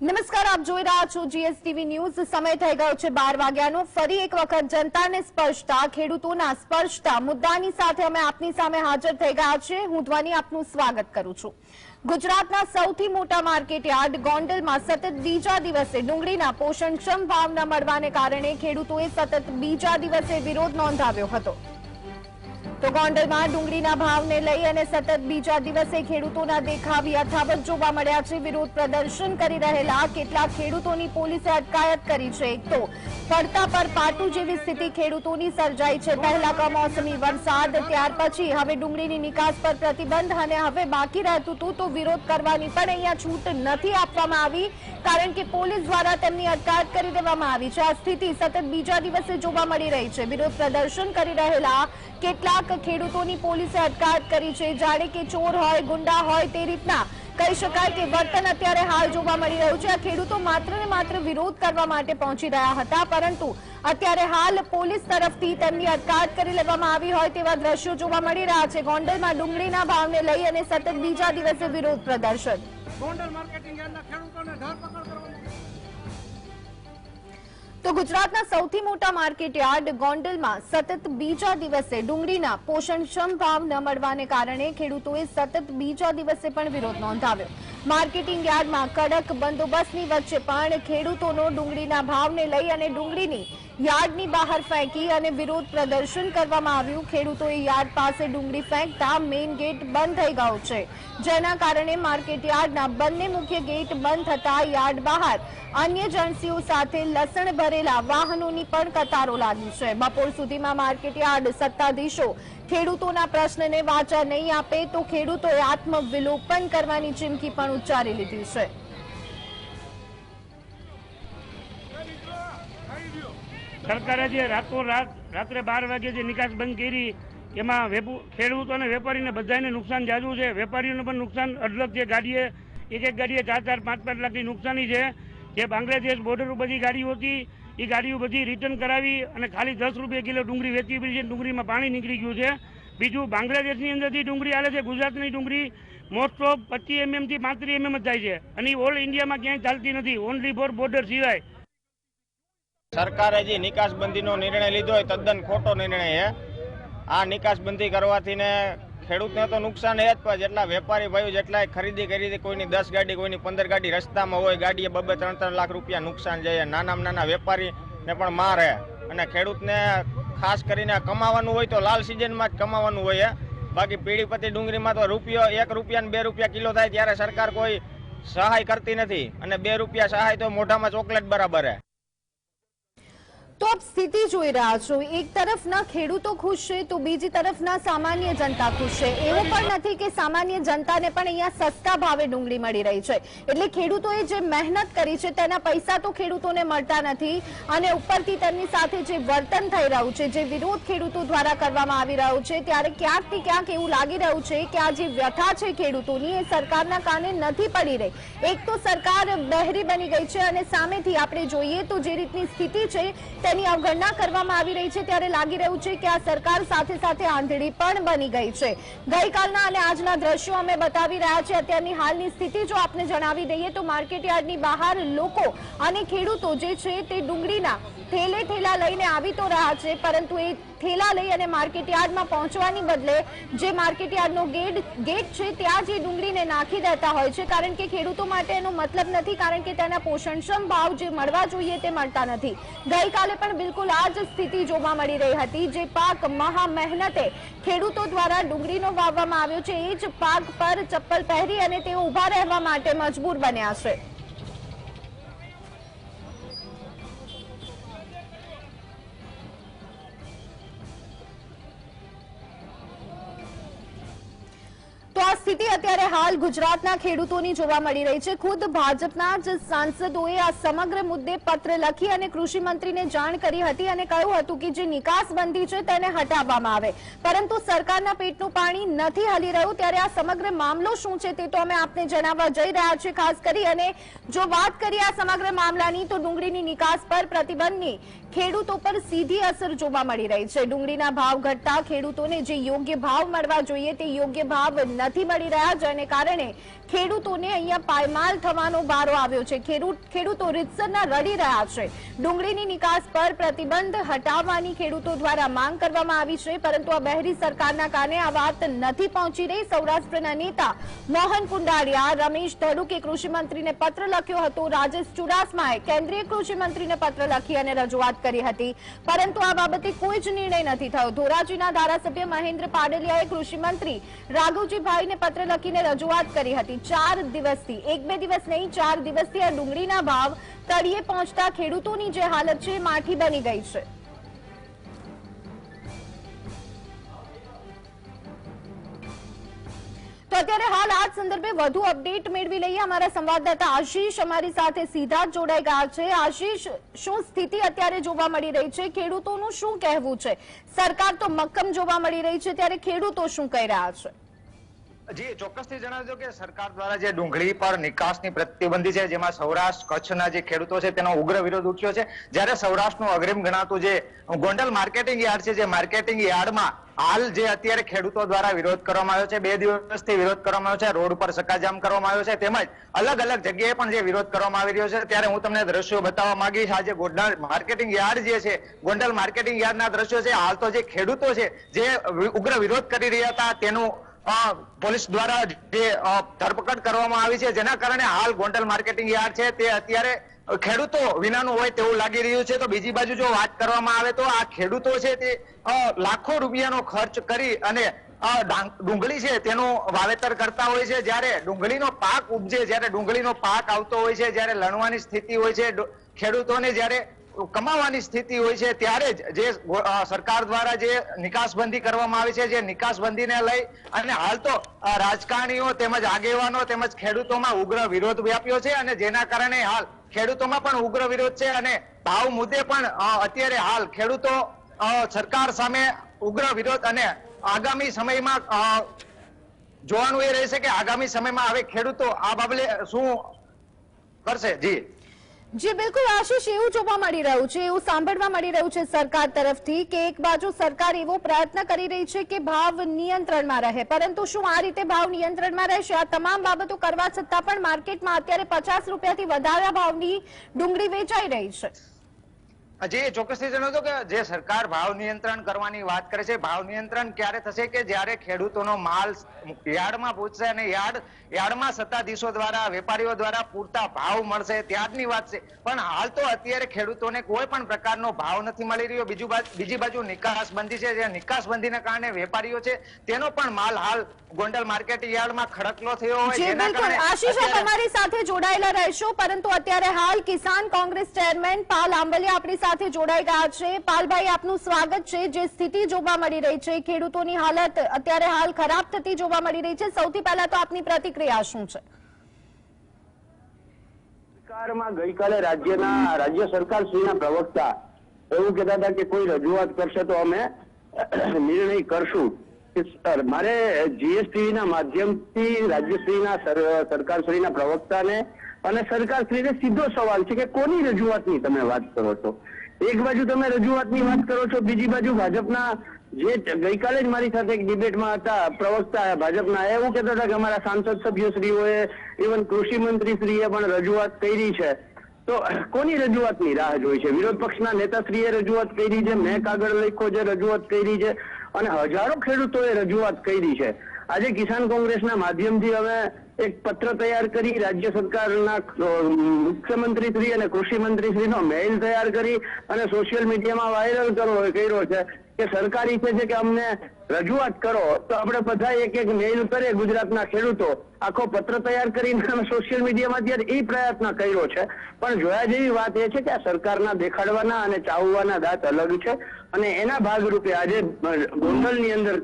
નમસ્કાર, આપ જોઈ રહ્યા છો જીએસટીવી ન્યૂઝ સમય થઈ ગયો છે બાર વાગ્યાનો. ફરી એક વખત જનતાને સ્પર્શતા, ખેડૂતોના સ્પર્શતા, મુદ્દાની સાથે અમે આપની સામે હાજર થઈ ગયા છે હું ધ્વની આપનું સ્વાગત કરું છું. ગુજરાતના સૌથી મોટા માર્કેટ યાર્ડ ગોંડલમાં સતત બીજા દિવસે ડુંગળીના પોષણક્ષમ ભાવ મળવાને કારણે ખેડૂતોએ સતત બીજા દિવસે વિરોધ નોંધાવ્યો હતો. તો ગોંડલમાં ડુંગળીના ભાવને લઈ અને સતત બીજા દિવસે ખેડૂતોના દેખાવ યથાવત જોવા મળ્યા છે. વિરોધ પ્રદર્શન કરી રહેલા કેટલાક ખેડૂતોની પોલીસે અટકાયત કરી છે. એક તો પડતા પર પાટું જેવી સ્થિતિ ખેડૂતોની સર્જાઈ છે. પહેલા કમોસમી વરસાદ, ત્યાર પછી હવે ડુંગળીની નિકાસ પર પ્રતિબંધ અને હવે બાકી રહેતું હતું તો વિરોધ કરવાની પણ અહીંયા છૂટ નથી આપવામાં આવી, કારણ કે પોલીસ દ્વારા તેમની અટકાયત કરી દેવામાં આવી છે. આ સ્થિતિ સતત બીજા દિવસે જોવા મળી રહી છે. વિરોધ પ્રદર્શન કરી રહેલા કેટલાક ખેડૂતોની પોલીસે અટકાયત કરી છે. જાણે કે ચોર હોય, ગુંડા હોય તે રીતના કહી શકાય કે વર્તન અત્યારે હાલ જોવા મળી રહ્યું છે. આ ખેડૂતો માત્ર ને માત્ર વિરોધ કરવા માટે પહોંચી રહ્યા હતા, પરંતુ અત્યારે હાલ પોલીસ તરફથી તેમની અટકાયત કરી લેવામાં આવી હોય તેવા દ્રશ્યો જોવા મળી રહ્યા છે. ગોંડલમાં ડુંગળીના ભાવને લઈ અને સતત બીજા દિવસે વિરોધ પ્રદર્શન. ગોંડલ માર્કેટિંગ ખેડૂતોને ધરપકડ તો ગુજરાતના સૌથી મોટા માર્કેટ યાર્ડ ગોંડલમાં સતત બીજા દિવસે ડુંગળીના પોષણક્ષમ ભાવ ન મળવાને કારણે ખેડૂતોએ સતત બીજા દિવસે પણ વિરોધ નોંધાવ્યો. માર્કેટિંગ યાર્ડમાં કડક બંદોબસ્તની વચ્ચે પણ ખેડૂતોનો ડુંગળીના ભાવને લઈ અને ડુંગળીની યાર્ડની બહાર ફેંકી અને વિરોધ પ્રદર્શન કરવામાં આવ્યું. ખેડૂતોએ યાર્ડ પાસે ડુંગળી ફેંકતા મેઇન ગેટ બંધ થઈ ગયો છે. જેના કારણે માર્કેટ યાર્ડના બંને મુખ્ય ગેટ બંધ થતા યાર્ડ બહાર અન્ય એજન્સીઓ સાથે લસણ ભરેલા વાહનોની પણ કતારો લાગી છે. બપોર સુધીમાં માર્કેટ યાર્ડ સત્તાધીશો ખેડૂતોના પ્રશ્નને વાચા નહીં આપે તો ખેડૂતોએ આત્મવિલોપન કરવાની ચીમકી પણ ઉચ્ચારી લીધી છે. સરકારે જે રાતોરાત રાત્રે બાર વાગે જે નિકાસ બંધ કરી, એમાં ખેડૂતો અને વેપારીને બધાને નુકસાન જાજુ છે. વેપારીઓને પણ નુકસાન અઢળક છે ગાડીએ, એક એક ગાડીએ ચાર ચાર, પાંચ પાંચ લાખની નુકસાની છે. જે બાંગ્લાદેશ બોર્ડર બધી ગાડીઓ હતી, એ ગાડીઓ બધી રિટર્ન કરાવી અને ખાલી દસ રૂપિયા કિલો ડુંગળી વેચી પડી છે. ડુંગળીમાં પાણી નીકળી ગયું છે. બીજું, બાંગ્લાદેશની અંદરથી ડુંગળી આવે છે, ગુજરાતની ડુંગળી મોસ્ટ ઓફ પચીસ એમએમથી પાંત્રીસ એમએમ જ જાય છે. અને એ ઓલ ઇન્ડિયામાં ક્યાંય ચાલતી નથી. ઓનલી ફોર બોર્ડર સિવાય. સરકારે જે નિકાસબંધીનો નિર્ણય લીધો હોય, તદ્દન ખોટો નિર્ણય છે. આ નિકાસબંધી કરવાથી ને ખેડૂતને તો નુકસાન એ જ, પણ જેટલા વેપારી ભાઈઓ જેટલા ખરીદી કરી કોઈની દસ ગાડી, કોઈની પંદર ગાડી રસ્તામાં હોય, ગાડીએ બબે ત્રણ ત્રણ લાખ રૂપિયા નુકસાન જાય નાનામાં નાના વેપારીને પણ મારે અને ખેડૂતને ખાસ કરીને કમાવાનું હોય તો લાલ સિઝનમાં જ કમાવાનું હોય. બાકી પીડીપતિ ડુંગળીમાં તો રૂપિયો, એક રૂપિયા બે રૂપિયા કિલો થાય, ત્યારે સરકાર કોઈ સહાય કરતી નથી. અને બે રૂપિયા સહાય તો મોઢામાં ચોકલેટ બરાબર છે. તો આપ સ્થિતિ જોઈ રહ્યા છો. એક તરફ ના ખેડૂતો ખુશ છે, તો બીજી તરફ ના સામાન્ય જનતા ખુશ છે. એવું પણ નથી કે સામાન્ય જનતાને પણ અહીંયા સસ્તા ભાવે ડુંગળી મળી રહી છે. એટલે ખેડૂતોએ જે મહેનત કરી છે, તેના પૈસા તો ખેડૂતોને મળતા નથી. અને ઉપરથી તેમની સાથે જે વર્તન થઈ રહ્યું છે, જે વિરોધ ખેડૂતો દ્વારા કરવામાં આવી રહ્યો છે, ત્યારે ક્યાંકથી ક્યાંક એવું લાગી રહ્યું છે કે આ જે વ્યથા છે ખેડૂતોની, એ સરકારના કાને નથી પડી રહી. એક તો સરકાર બહેરી બની ગઈ છે અને સામેથી આપણે જોઈએ તો જે રીતની સ્થિતિ છે તેની અવગણના કરવામાં આવી રહી છે ત્યારે લાગી રહ્યું છે કે આ સરકાર સાથે સાથે આંધળી પણ બની ગઈ છે. ગઈકાલના અને આજના દ્રશ્યો અમે બતાવી રહ્યા છે અત્યારની હાલની સ્થિતિ જો આપને જણાવી દઈએ તો માર્કેટયાર્ડની બહાર લોકો અને ખેડૂતો જે છે તે ડુંગળીના થેલે થેલા લઈને આવી તો રહ્યા છે, પરંતુ એ થેલા લઈ અને માર્કેટયાર્ડમાં પહોંચવાની બદલે જે માર્કેટયાર્ડનો ગેટ ગેટ છે ત્યાં જે ડુંગળીને નાખી દેતા હોય છે, કારણ કે ખેડૂતો માટે એનો મતલબ નથી, કારણ કે તેના પોષણક્ષમ ભાવ જે મળવા જોઈએ તે મળતા નથી. ગઈકાલે પણ બિલકુલ આ જ સ્થિતિ જોવા મળી રહી હતી. જે પાક મહા મહેનતે ખેડૂતો દ્વારા ડુંગળીનો વાવવામાં આવ્યો છે. એ જ પાક પર ચપ્પલ પહેરી અને તેઓ ઊભા રહેવા માટે મજબૂર બન્યા છે. આ સ્થિતિ અત્યારે હાલ ગુજરાતના ખેડૂતોની જોવા મળી રહી છે. ખુદ ભાજપના જ સાંસદોએ આ સમગ્ર મુદ્દે પત્ર લખી અને કૃષિ મંત્રીને જાણ કરી હતી અને કહ્યું હતું કે જે નિકાસબંધી છે તેને હટાવવામાં આવે. પરંતુ સરકારના પેટનું પાણી નથી હલી રહ્યું ત્યારે આ સમગ્ર મામલો શું છે તે તો અમે આપને જણાવવા જઈ રહ્યા છીએ, ખાસ કરી અને જો વાત કરીએ આ સમગ્ર મામલાની તો ડુંગળીની નિકાસ પર પ્રતિબંધની ખેડૂતો પર સીધી અસર જોવા મળી રહી છે. ડુંગળીના ભાવ ઘટતા ખેડૂતોને જે યોગ્ય ભાવ મળવા જોઈએ તે યોગ્ય ભાવ નથી મળી રહ્યા, જેને કારણે ખેડૂતોને અહીંયા પાયમાલ થવાનો વારો આવ્યો છે. ખેડૂત ખેડૂતો રીતસરના રડી રહ્યા છે. ડુંગળીની નિકાસ પર પ્રતિબંધ હટાવવાની ખેડૂતો દ્વારા માંગ કરવામાં આવી છે, પરંતુ આ બહેરી સરકારના કારણે આ વાત નથી પહોંચી રહી. સૌરાષ્ટ્રના નેતા મોહન કુંડારિયા રમેશ ધડુકે કૃષિ મંત્રીને પત્ર લખ્યો હતો. રાજેશ ચુડાસમાએ કેન્દ્રીય કૃષિ મંત્રીને પત્ર લખી અને રજૂઆત કરી હતી. પરંતુ આ બાબતે કોઈ જ નિર્ણય નથી થયો. ધોરાજીના ધારાસભ્ય મહેન્દ્ર પાડેલિયાએ કૃષિ મંત્રી રાઘવજીભાઈને પત્ર લખીને રજૂઆત કરી હતી. ચાર દિવસથી. એક બે દિવસ નહીં, ચાર દિવસથી આ ડુંગળીના ભાવ તળિયે પહોંચતા ખેડૂતોની જે હાલત છે માઠી બની ગઈ છે. તો અત્યારે હાલ આ સંદર્ભે વધુ અપડેટ મેળવી લઈએ અમારા સંવાદદાતા આશીષ અમારી સાથે સીધા જોડાઈ ગયા છે. આશીષ, શું સ્થિતિ અત્યારે જોવા મળી રહી છે? ખેડૂતોનું શું કહેવું છે? સરકાર તો મક્કમ જોવા મળી રહી છે, ત્યારે ખેડૂતો શું કહી રહ્યા છે? જી, ચોક્કસથી જણાવજો કે સરકાર દ્વારા જે ડુંગળી પર નિકાસની પ્રતિબંધી છે, જેમાં સૌરાષ્ટ્ર કચ્છના જે ખેડૂતો છે, તેનો ઉગ્ર વિરોધ ઉઠ્યો છે. જ્યારે સૌરાષ્ટ્રનું અગ્રિમ ગણાતું જે ગોંડલ માર્કેટિંગ યાર્ડ છે, જે માર્કેટિંગ યાર્ડમાં હાલ જે અત્યારે ખેડૂતો દ્વારા વિરોધ કરવામાં આવ્યો છે, બે દિવસથી વિરોધ કરવામાં આવ્યો છે, રોડ ઉપર સકાજામ કરવામાં આવ્યો છે, તેમજ અલગ અલગ જગ્યાએ પણ જે વિરોધ કરવામાં આવી રહ્યો છે, ત્યારે હું તમને દ્રશ્યો બતાવવા માંગીશ. આજે ગોંડલ માર્કેટિંગ યાર્ડ જે છે, ગોંડલ માર્કેટિંગ યાર્ડના દ્રશ્યો છે, હાલ તો જે ખેડૂતો છે, જે ઉગ્ર વિરોધ કરી રહ્યા હતા, તેનું પોલીસ દ્વારા જે ધરપકડ કરવામાં આવી છે, જેના કારણે હાલ ગોંડલ માર્કેટિંગ યાર્ડ છે, તે અત્યારે ખેડૂતો વિનાનું હોય તેવું લાગી રહ્યું છે. તો બીજી બાજુ જો વાત કરવામાં આવે તો આ ખેડૂતો છે તે લાખો રૂપિયાનો ખર્ચ કરી અને ડુંગળી છે તેનું વાવેતર કરતા હોય છે. જ્યારે ડુંગળીનો પાક ઉપજે, જ્યારે ડુંગળીનો પાક આવતો હોય છે, જ્યારે લણવાની સ્થિતિ હોય છે ખેડૂતોને જ્યારે કમાવાની સ્થિતિ હોય છે ત્યારે જ જે સરકાર દ્વારા જે નિકાસબંધી કરવામાં આવી છે, જે નિકાસબંધીને લઈ અને હાલ તો રાજકારણીઓ તેમજ આગેવાનો તેમજ ખેડૂતોમાં ઉગ્ર વિરોધ વ્યાપ્યો છે અને જેના કારણે હાલ ખેડૂતોમાં પણ ઉગ્ર વિરોધ છે અને ભાવ મુદ્દે પણ અત્યારે હાલ ખેડૂતો સરકાર સામે ઉગ્ર વિરોધ અને આગામી સમયમાં જોવાનું એ રહેશે કે આગામી સમયમાં હવે ખેડૂતો આ બાબતે શું કરશે? જી. જી, બિલકુલ આશીષ, એવું જોવા મળી રહ્યું છે, એવું સાંભળવા મળી રહ્યું છે સરકાર તરફથી કે એક બાજુ સરકાર એવો પ્રયત્ન કરી રહી છે કે ભાવ નિયંત્રણમાં રહે. પરંતુ શું આ રીતે ભાવ નિયંત્રણમાં રહેશે? આ તમામ બાબતો કરવા છતાં પણ માર્કેટમાં અત્યારે પચાસ રૂપિયાથી વધારે ભાવની ડુંગળી વેચાઈ રહી છે. જે ચોક્કસથી જણાવજો કે જે સરકાર ભાવ નિયંત્રણ કરવાની વાત કરે છે ભાવ નિયંત્રણ ક્યારે થશે કે જ્યારે ખેડૂતોનો માલ યાર્ડમાં પહોંચશે અને યાર્ડ યાર્ડમાં સત્તાધીશો દ્વારા વેપારીઓ દ્વારા પૂરતા ભાવ મળશે ત્યારની વાત છે. પણ હાલ તો અત્યારે ખેડૂતોને કોઈ પણ પ્રકારનો ભાવ નથી મળી રહ્યો. બીજું બાજુ બીજી નિકાસબંધી છે જે નિકાસબંધીના કારણે વેપારીઓ છે તેનો પણ માલ હાલ ગોંડલ માર્કેટ યાર્ડમાં ખડકલો થયો હોય જેના કારણે આશીષ આપ સાથે જોડાયેલા રહેશો પરંતુ અત્યારે હાલ કિસાન કોંગ્રેસ ચેરમેન પાલ આંબલિયા આપણી સાથે જોડાઈ ગયા છે. પાલભાઈ આપનું સ્વાગત છે. જે સ્થિતિ જોવા મળી રહી છે ખેડૂતોની હાલત અત્યારે હાલ ખરાબ થતી જોવા મળી રહી છે. સૌથી પહેલા તો આપની પ્રતિક્રિયા શું છે? ગઈકાલે રાજ્યના રાજ્ય સરકાર શ્રીના પ્રવક્તા એવું કહેતા હતા કે કોઈ રજૂઆત કરશે તો અમે નિર્ણય કરશું. સર, મારે જીએસટી ના માધ્યમથી રાજ્યશ્રીના સર- સરકારશ્રીના પ્રવક્તાને અને સરકારશ્રીને સીધો સવાલ છે કે કોની રજૂઆતની તમે વાત કરો છો? એક બાજુ તમે રજૂઆતની વાત કરો છો, બીજી બાજુ ભાજપના જે ગઈકાલે જ મારી સાથે એક ડિબેટમાં હતા, પ્રવક્તા ભાજપના એવું કહેતા હતા કે અમારા સાંસદ સભ્યશ્રીઓએ ઇવન કૃષિ મંત્રીશ્રીએ પણ રજૂઆત કરી છે. તો કોની રજૂઆતની રાહ જોઈ છે? વિરોધ પક્ષના નેતાશ્રીએ રજૂઆત કરી છે, મેં કાગળ લખ્યો છે, રજૂઆત કરી છે, અને હજારો ખેડૂતોએ રજૂઆત કરી છે. આજે કિસાન કોંગ્રેસના માધ્યમથી હવે એક પત્ર તૈયાર કરી રાજ્ય સરકારના મુખ્યમંત્રી શ્રી અને કૃષિ મંત્રી શ્રીનો મેઇલ તૈયાર કરી અને સોશિયલ મીડિયામાં વાયરલ કરવો કર્યો છે કે સરકાર ઈચ્છે છે કે અમને રજૂઆત કરો તો આપણે બધા એક એક મેઇલ કરે ગુજરાતના ખેડૂતો. આખો પત્ર તૈયાર કરીને અમે સોશિયલ મીડિયામાં અત્યારે એ પ્રયત્ન કર્યો છે. પણ જોયા જેવી વાત એ છે કે આ સરકારના દેખાડવાના અને ચાવવાના દાંત અલગ છે. અને એના ભાગરૂપે આજે ગોંડલની અંદર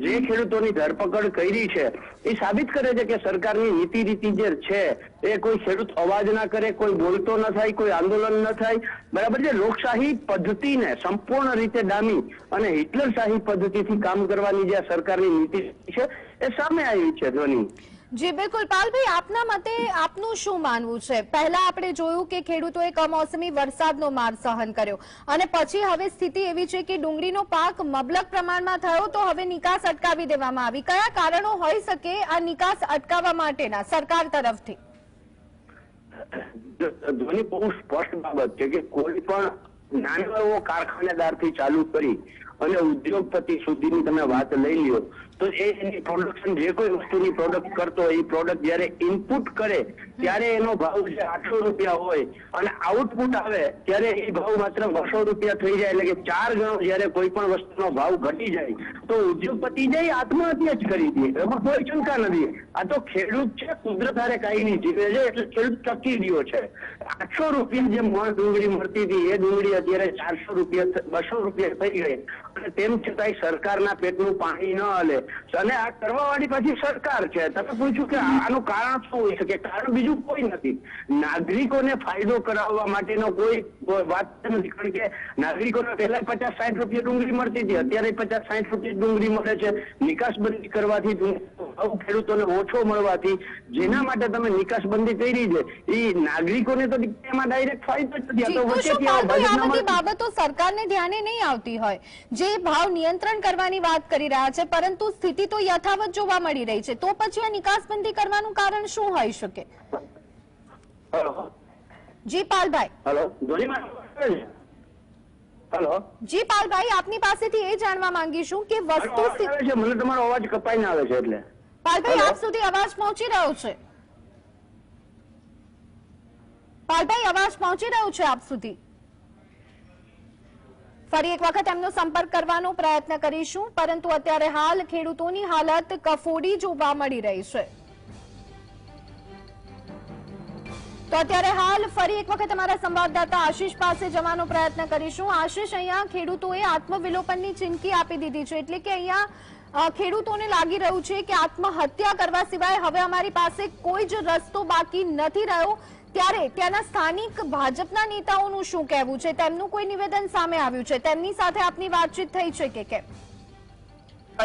જે ખેડૂતોની ધરપકડ કરી છે, એ સાબિત કરે છે કે સરકારની નીતિ રીતિ જે છે, એ કોઈ ખેડૂત અવાજ ના કરે, કોઈ બોલતો ન થાય, કોઈ આંદોલન ન થાય. બરાબર છે? લોકશાહી પદ્ધતિને સંપૂર્ણ રીતે ડામી અને હિટલરશાહી પદ્ધતિથી કામ કરવાની જે સરકારની નીતિ છે, એ સામે આવી છે ધ્વની. જી, બિલકુલ. પાલભાઈ, આપના મતે આપનું શું માનવું છે? પહેલા આપણે જોયું કે ખેડૂતોએ કમોસમી વરસાદનો માર સહન કર્યો. અને પછી હવે સ્થિતિ એવી છે કે ડુંગળીનો પાક મબલક પ્રમાણમાં થયો તો હવે નિકાસ અટકાવી દેવામાં આવી. કયા કારણો હોઈ શકે આ નિકાસ અટકાવવા માટેના સરકાર તરફથી? ધ્વની બહુ સ્પષ્ટ બાબત છે કે કોઈ પણ નાનો એવો કારખાનેદારથી ચાલુ કરી અને ઉદ્યોગપતિ સુધીની તમે વાત લઈ લ્યો તો એની પ્રોડક્શન જે કોઈ વસ્તુની પ્રોડક્ટ કરતો હોય, એ પ્રોડક્ટ જયારે ઇનપુટ કરે, ત્યારે એનો ભાવ જે આઠસો રૂપિયા હોય અને આઉટપુટ આવે, ત્યારે એ ભાવ માત્ર બસો રૂપિયા થઈ જાય. એટલે કે ચાર ગણો જયારે કોઈ પણ વસ્તુનો ભાવ ઘટી જાય, તો ઉદ્યોગપતિ જાય આત્મહત્યા જ કરી દે. એમાં કોઈ શંકા નથી. આ તો ખેડૂત છે, કુદરત હારે કાંઈ નહીં જીવે છે, એટલે ખેડૂત ટકી ગયો છે. આઠસો રૂપિયા જે મણ ડુંગળી મળતી હતી, એ ડુંગળી અત્યારે ચારસો રૂપિયા બસો રૂપિયા થઈ ગઈ. તેમ છતાંય સરકારના પેટનું પાણી ન હલે. અને આ કરવા વાળી પાછી સરકાર છે. તમે પૂછ્યું કે આનું કારણ શું હોઈ શકે? કારણ બીજું કોઈ નથી. નાગરિકોને ફાયદો કરાવવા માટેનો કોઈ વાત નથી. કારણ કે નાગરિકોને પહેલા પચાસ સાઠ રૂપિયા ડુંગળી મળતી હતી. અત્યારે પચાસ સાઠ રૂપિયા ડુંગળી મળે છે. નિકાસબંધી કરવાથી ભાવ ખેડૂતોને ઓછો મળવાથી જેના માટે તમે નિકાસબંધી કરી છે એ નાગરિકોને તો એમાં ડાયરેક્ટ ફાયદો જ નથી. આ બધી બાબતો સરકારને ધ્યાને નહીં આવતી હોય? જે ભાવ નિયંત્રણ કરવાની વાત કરી રહ્યા છે પરંતુ સ્થિતિ તો યથાવત જોવા મળી રહી છે. તો પછી આ નિકાસબંધી કરવાનું કારણ શું હોઈ શકે? જી પાલભાઈ હેલો છે? જી પાલભાઈ આપની પાસેથી એ જાણવા માંગીશું કે વસ્તુ છે મને તમારો અવાજ કપાઈને આવે છે એટલે. પાલભાઈ આપ સુધી અવાજ પહોંચી રહ્યો છે. પાલભાઈ અવાજ પહોંચી રહ્યો છે આપ સુધી? ફરી એક વખત એમનો સંપર્ક કરવાનો પ્રયત્ન કરીશું પરંતુ અત્યારે હાલ ખેડૂતોની હાલત કફોડી જોવા મળી રહી છે. તો અત્યારે હાલ ફરી એક વખત અમારા સંવાદદાતા આશીષ પાસે જવાનો પ્રયત્ન કરીશું. આશીષ, અહીંયા ખેડૂતોએ આત્મવિલોપનની ચીમકી આપી દીધી છે. એટલે કે અહીંયા ખેડૂતોને લાગી રહ્યું છે કે આત્મહત્યા કરવા સિવાય હવે અમારી પાસે કોઈ જ રસ્તો બાકી નથી રહ્યો. ત્યારે ત્યાંના સ્થાનિક ભાજપના નેતાઓનું શું કહેવું છે? તેમનું કોઈ નિવેદન સામે આવ્યું છે. તેમની સાથે આપની વાતચીત થઈ છે કે કેમ?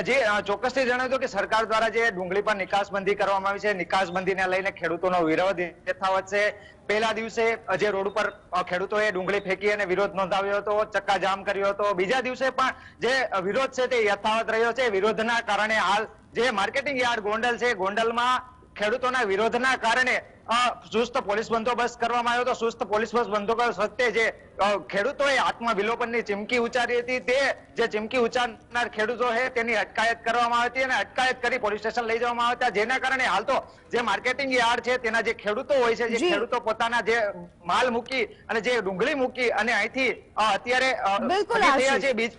જે ચોક્કસથી જણાવ્યું કે સરકાર દ્વારા જે ડુંગળી પર નિકાસબંધી કરવામાં આવી છે, નિકાસબંધીને લઈને ખેડૂતોનો વિરોધ યથાવત છે. પહેલા દિવસે જે રોડ ઉપર ખેડૂતોએ ડુંગળી ફેંકી અને વિરોધ નોંધાવ્યો હતો, ચક્કાજામ કર્યો હતો. બીજા દિવસે પણ જે વિરોધ છે તે યથાવત રહ્યો છે. વિરોધના કારણે હાલ જે માર્કેટિંગ યાર્ડ ગોંડલ છે, ગોંડલમાં ખેડૂતોના વિરોધના કારણે ચુસ્ત પોલીસ બંદોબસ્ત કરવામાં આવ્યો હતો. ચુસ્ત પોલીસ બંદોબસ્ત વખતે જે ખેડૂતોએ આત્મવિલોપનની ચીમકી ઉચ્ચારી હતી. તે જે ચીમકી ઉચ્ચારનાર ખેડૂતો છે તેની અટકાયત કરવામાં આવી હતી અને અટકાયત કરી પોલીસ સ્ટેશન લઈ જવામાં આવ્યા હતા. જેના કારણે હાલ તો જે માર્કેટિંગ યાર્ડ છે તેના જે ખેડૂતો હોય છે જે ખેડૂતો પોતાના જે માલ મૂકી અને જે ડુંગળી મૂકી અને અહીંથી અત્યારે બીજ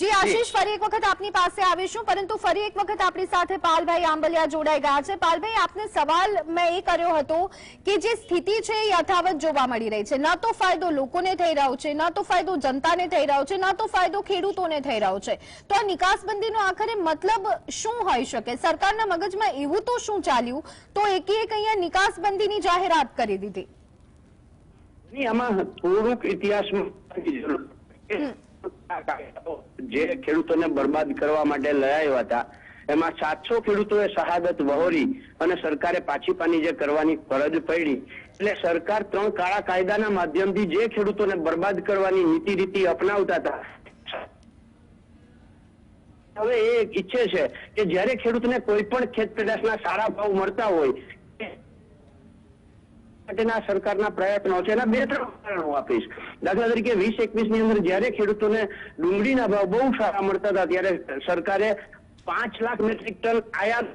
જી આશીષ ફરી એક વખત આપની પાસે આવીશું પરંતુ ફરી એક વખત આપણી સાથે પાલભાઈ આંબલિયા જોડાઈ ગયા છે. પાલભાઈ આપને સવાલ મેં એ કર્યો હતો કે જે સ્થિતિ છે એ યથાવત જોવા મળી રહી છે. ન તો ફાયદો લોકોને થઈ રહ્યો છે ન તો ફાયદો જનતાને થઈ રહ્યો છે ન તો ફાયદો ખેડૂતોને થઈ રહ્યો છે. તો આ નિકાસબંધીનો આખરે મતલબ શું હોઈ શકે? સરકારના મગજમાં એવું તો શું ચાલ્યું? તો એક અહીંયા નિકાસબંધીની જાહેરાત કરી દીધી. આમાં થોડુંક ઇતિહાસમાં જે ખેડૂતોને બરબાદ કરવા માટે લડાયા હતા, એમાં સાતસો ખેડૂતોએ શહાદત વહોરી અને સરકારે પાછી પાની જે કરવાની ફરજ પડી, એટલે સરકાર ત્રણ કાળા કાયદાના માધ્યમથી જે ખેડૂતોને બરબાદ કરવાની નીતિ રીતિ અપનાવતા હતા, હવે એ ઈચ્છે છે કે જ્યારે ખેડૂતને કોઈ પણ ખેત પેદાશના સારા ભાવ મળતા હોય માટેના સરકારના પ્રયત્નો છે. એના બે ત્રણ ઉદાહરણો આપીશ. દાખલા તરીકે વીસ એકવીસની અંદર જ્યારે ખેડૂતોને ડુંગળીના ભાવ બહુ સારા મળતા હતા, ત્યારે સરકારે પાંચ લાખ મેટ્રિક ટન આયાત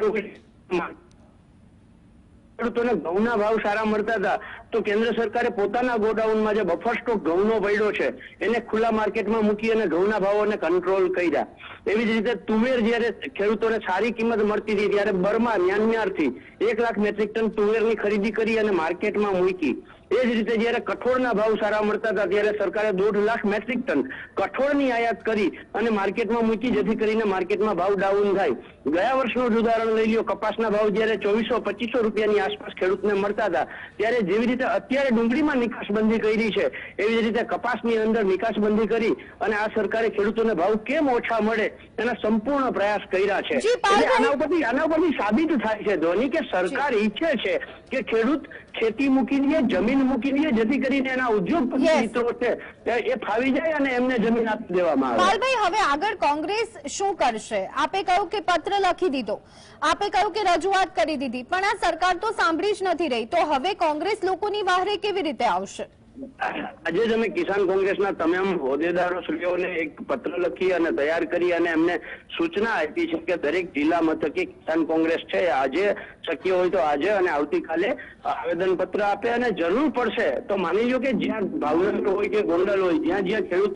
ખેડૂતોને ઘઉંના ભાવ સારા મળતા હતા. તો કેન્દ્ર સરકારે પોતાના ગોડાઉનમાં જે બફર સ્ટોક ઘઉંનો પડ્યો છે, એને ખુલ્લા માર્કેટમાં મૂકી અને ઘઉંના ભાવોને કંટ્રોલ કર્યા. એવી જ રીતે તુવેર જ્યારે ખેડૂતોને સારી કિંમત મળતી હતી, ત્યારે બર્મા મ્યાનમારથી એક લાખ મેટ્રિક ટન તુવેરની ખરીદી કરી અને માર્કેટમાં મૂકી. એ જ રીતે જયારે કઠોળના ભાવ સારા મળતા હતા ત્યારે સરકારે દોઢ લાખ મેટ્રિક ટન કઠોળની આયાત કરી અને માર્કેટમાં મૂકી જેથી કરીને માર્કેટમાં ભાવ ડાઉન થાય. ગયા વર્ષનું જ ઉદાહરણ લઈ લ્યો કપાસના ભાવ જયારે ચોવીસો પચીસો રૂપિયાની આસપાસ ખેડૂતને મળતા હતા ત્યારે જેવી રીતે અત્યારે ડુંગળીમાં નિકાસબંધી કરી છે એવી જ રીતે કપાસની અંદર નિકાસબંધી કરી અને આ સરકારે ખેડૂતોને ભાવ કેમ ઓછા મળે એના સંપૂર્ણ પ્રયાસ કર્યા છે. આના ઉપરથી આના ઉપરથી સાબિત થાય છે ધોની કે સરકાર ઈચ્છે છે કે ખેડૂત ખેતી મૂકી દઈએ જમીન મૂકી દઈએ જેથી કરીને એના ઉદ્યોગપતિ મિત્રો છે એ- ફાવી જાય અને એમને જમીન આપી દેવામાં આવે. પાલભાઈ હવે આગળ કોંગ્રેસ શું કરશે? આપે કહ્યું કે પત્ર લખી દીધો. આપે કહ્યું કે રજૂઆત કરી દીધી. પણ આ સરકાર તો સાંભળી જ નથી રહી. તો હવે કોંગ્રેસ લોકોની વાહરે કેવી રીતે આવશે? આજે જ અમે કિસાન કોંગ્રેસના તમામ હોદ્દેદારો શ્રીઓને એક પત્ર લખી અને તૈયાર કરી અને એમને સૂચના આપી છે કે દરેક જિલ્લા મથકે કિસાન કોંગ્રેસ છે. આજે શક્ય હોય તો આજે અને આવતીકાલે આવેદન પત્ર આપે અને જરૂર પડશે તો માની લો કે જ્યાં ભાવનગર હોય કે ગોંડલ હોય જ્યાં જ્યાં ખેડૂત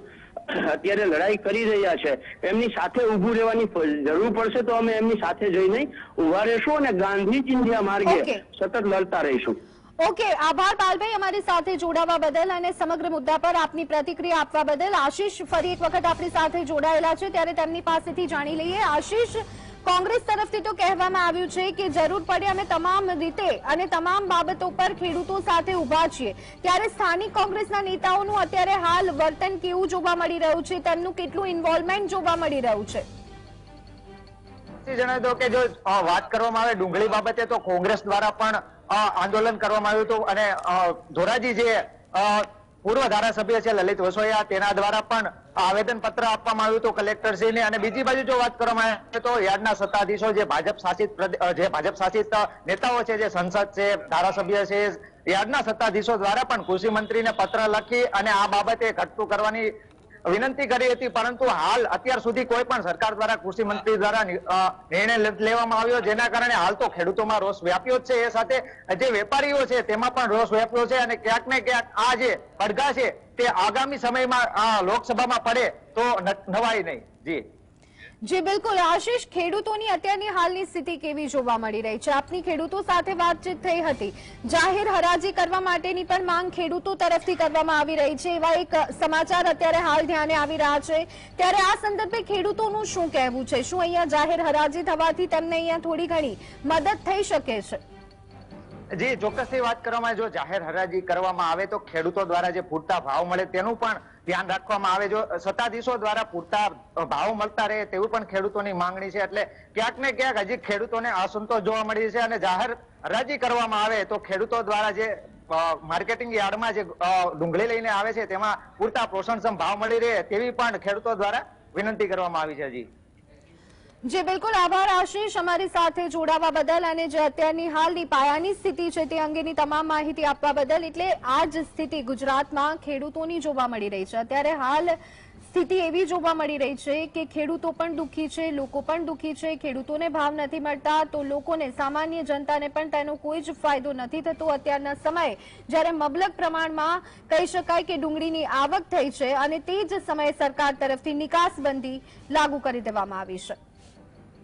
અત્યારે લડાઈ કરી રહ્યા છે એમની સાથે ઊભું રહેવાની જરૂર પડશે તો અમે એમની સાથે જઈને ઊભા રહેશું અને ગાંધી ચિંધ્યા માર્ગે સતત લડતા રહીશું. ઓકે આભાર પાલભાઈ અમારી સાથે જોડાવા બદલ અને સમગ્ર મુદ્દા પર આપની પ્રતિક્રિયા આપવા બદલ. આશીષ ફરી એક વખત આપણી સાથે જોડાયેલા છે, ત્યારે તેમની પાસેથી જાણી લઈએ. આશીષ, કોંગ્રેસ તરફથી તો કહેવામાં આવ્યું છે કે જરૂર પડે અમે તમામ રીતે અને તમામ બાબતો પર ખેડૂતો સાથે ઊભા છીએ. ત્યારે સ્થાનિક કોંગ્રેસના નેતાઓનું અત્યારે હાલ વર્તન કેવું જોવા મળી રહ્યું છે? તેમનું કેટલું ઇન્વોલ્વમેન્ટ જોવા મળી રહ્યું છે? જણાવી દો કે જો વાત કરવામાં આવે ડુંગળી બાબતે તો કોંગ્રેસ દ્વારા પણ આંદોલન કરવામાં આવ્યું હતું અને ધોરાજી જે પૂર્વ ધારાસભ્ય છે લલિત વસોયા, તેના દ્વારા પણ આવેદન પત્ર આપવામાં આવ્યું હતું કલેક્ટરશ્રીને. અને બીજી બાજુ જો વાત કરવામાં આવે તો યાર્ડના સત્તાધીશો જે ભાજપ શાસિત જે ભાજપ શાસિત નેતાઓ છે, જે સંસદ છે, ધારાસભ્ય છે યાર્ડના સત્તાધીશો દ્વારા પણ કૃષિ મંત્રીને પત્ર લખી અને આ બાબતે ઘટતું કરવાની વિનંતી કરી હતી, પરંતુ હાલ અત્યાર સુધી કોઈ પણ સરકાર દ્વારા, કૃષિ મંત્રી દ્વારા નિર્ણય લેવામાં આવ્યો, જેના કારણે હાલ તો ખેડૂતોમાં રોષ વ્યાપ્યો છે. એ સાથે જે વેપારીઓ છે, તેમાં પણ રોષ વ્યાપ્યો છે અને ક્યાંક ને ક્યાંક આ જે પડઘા છે, તે આગામી સમયમાં લોકસભામાં પડે તો નવાય નહીં. જી. જી, બિલકુલ. આશીષ, ખેડૂતોની અત્યારની હાલની સ્થિતિ કેવી જોવા મળી રહી છે? આપની ખેડૂતો સાથે વાતચીત થઈ હતી. જાહેર હરાજી કરવા માટેની પણ માંગ ખેડૂતો તરફથી કરવામાં આવી રહી છે. એવા એક સમાચાર અત્યારે હાલ ધ્યાને આવી રહ્યા છે. ત્યારે આ સંદર્ભે ખેડૂતોનું શું કહેવું છે? શું અહીંયા જાહેર હરાજી થવાથી તેમને અહીંયા થોડી ઘણી મદદ થઈ શકે છે? જી, ચોક્કસથી વાત કરવામાં જો જાહેર હરાજી કરવામાં આવે તો ખેડૂતો દ્વારા જે પૂરતા ભાવ મળે તેનું પણ ધ્યાન રાખવામાં આવે જો, સત્તાધીશો દ્વારા પૂરતા ભાવ મળતા રહે તેવું પણ ખેડૂતોની માંગણી છે. એટલે ક્યાંક ને ક્યાંક હજી ખેડૂતોને અસંતોષ જોવા મળી છે અને જાહેર રાજી કરવામાં આવે તો ખેડૂતો દ્વારા જે માર્કેટિંગ યાર્ડમાં જે ડુંગળી લઈને આવે છે તેમાં પૂરતા પોષણક્ષમ ભાવ મળી રહે તેવી પણ ખેડૂતો દ્વારા વિનંતી કરવામાં આવી છે હજી. જી, બિલકુલ. આભાર, આશીષ. અમારી સાથે જોડાવા બદલ અને જે અત્યારની હાલની પાયાની સ્થિતિ છે તે અંગેની તમામ માહિતી આપવા બદલ એટલે આ જ સ્થિતિ ગુજરાતમાં ખેડૂતોની જોવા મળી રહી છે. અત્યારે હાલ સ્થિતિ એવી જોવા મળી રહી છે કે ખેડૂતો પણ દુઃખી છે, લોકો પણ દુઃખી છે, ખેડૂતોને ભાવ નથી મળતા, તો લોકોને સામાન્ય જનતાને પણ તેનો કોઈ જ ફાયદો નથી થતો. અત્યારના સમયે જ્યારે મબલક પ્રમાણમાં કહી શકાય કે ડુંગળીની આવક થઈ છે અને તે જ સમયે સરકાર તરફથી નિકાસબંધી લાગુ કરી દેવામાં આવી છે.